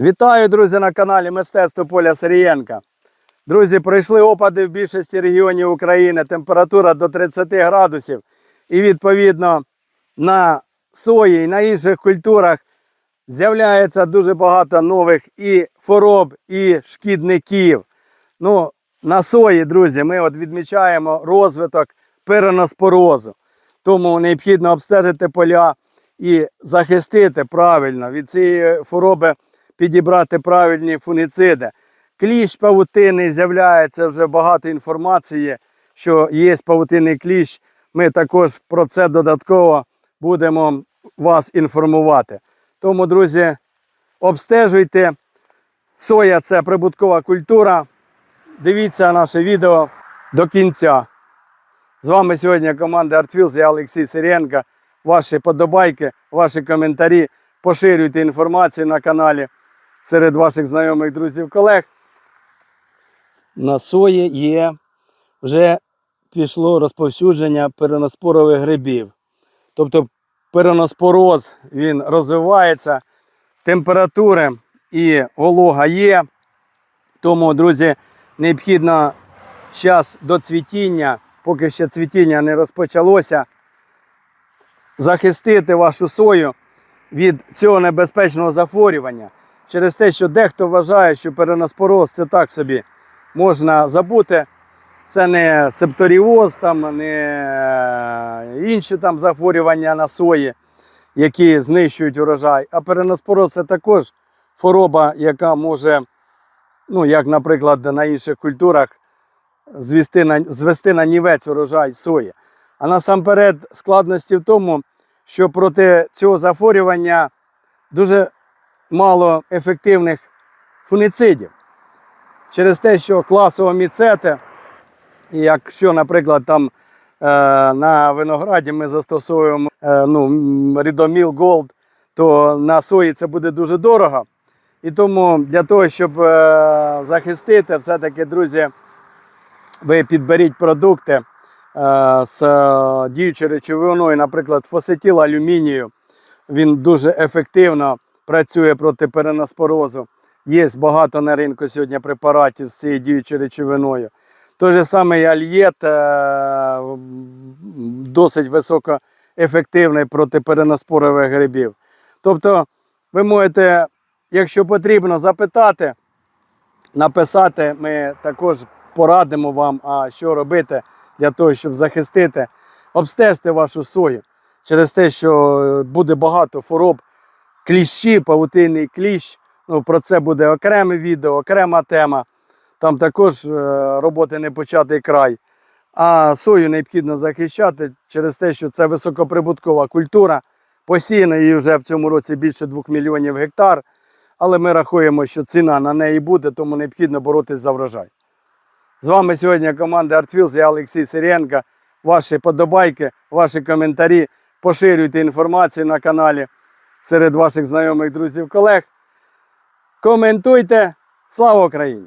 Вітаю, друзі, на каналі Мистецтво Поля Сирієнка. Друзі, пройшли опади в більшості регіонів України, температура до 30 градусів. І відповідно на сої і на інших культурах з'являється дуже багато нових і хвороб, і шкідників. Ну, на сої, друзі, ми от відмічаємо розвиток переноспорозу. Тому необхідно обстежити поля і захистити правильно від цієї хвороби, підібрати правильні фуніциди. Кліщ павутинний з'являється вже багато інформації, що є павутинний кліщ. Ми також про це додатково будемо вас інформувати. Тому, друзі, обстежуйте. Соя це прибуткова культура. Дивіться наше відео до кінця. З вами сьогодні команда ArtFills, я Олексій Сиренко. Ваші подобайки, ваші коментарі. Поширюйте інформацію на каналі серед ваших знайомих друзів, колег. На сої є вже пішло розповсюдження переноспорових грибів. Тобто переноспороз він розвивається, температури і волога є. Тому, друзі, необхідно час до цвітіння, поки ще цвітіння не розпочалося, захистити вашу сою від цього небезпечного захворювання. Через те, що дехто вважає, що переноспороз це так собі можна забути. Це не септоріоз, там, не інші там захворювання на сої, які знищують урожай. А переноспороз це також хвороба, яка може, ну, як, наприклад, на інших культурах, звести на, звести на нівець урожай сої. А насамперед складності в тому, що проти цього захворювання дуже мало ефективних фуніцидів. Через те, що класово міцети, якщо, наприклад, там е, на винограді ми застосовуємо е, ну, рідоміл Gold, то на сої це буде дуже дорого. І тому для того, щоб е, захистити, все-таки, друзі, ви підберіть продукти е, з е, діючою речовиною, наприклад, фосетіл алюмінію. Він дуже ефективно працює проти переноспорозу. Є багато на ринку сьогодні препаратів з цією діючою речовиною. Той же самий альєт е, досить високоефективний проти переноспорових грибів. Тобто, ви можете, якщо потрібно, запитати, написати, ми також порадимо вам, а що робити для того, щоб захистити, обстежте вашу сою через те, що буде багато хвороб, кліщі, павутинний кліщ. Ну, про це буде окреме відео, окрема тема. Там також е, роботи не початий край. А сою необхідно захищати через те, що це високоприбуткова культура. Посіяно її вже в цьому році більше 2 мільйонів гектар. Але ми рахуємо, що ціна на неї буде, тому необхідно боротись за врожай. З вами сьогодні команда ArtFills, я Олексій Сирієнко. Ваші подобайки, ваші коментарі. Поширюйте інформацію на каналі серед ваших знайомих друзів, колег. Коментуйте. Слава Україні!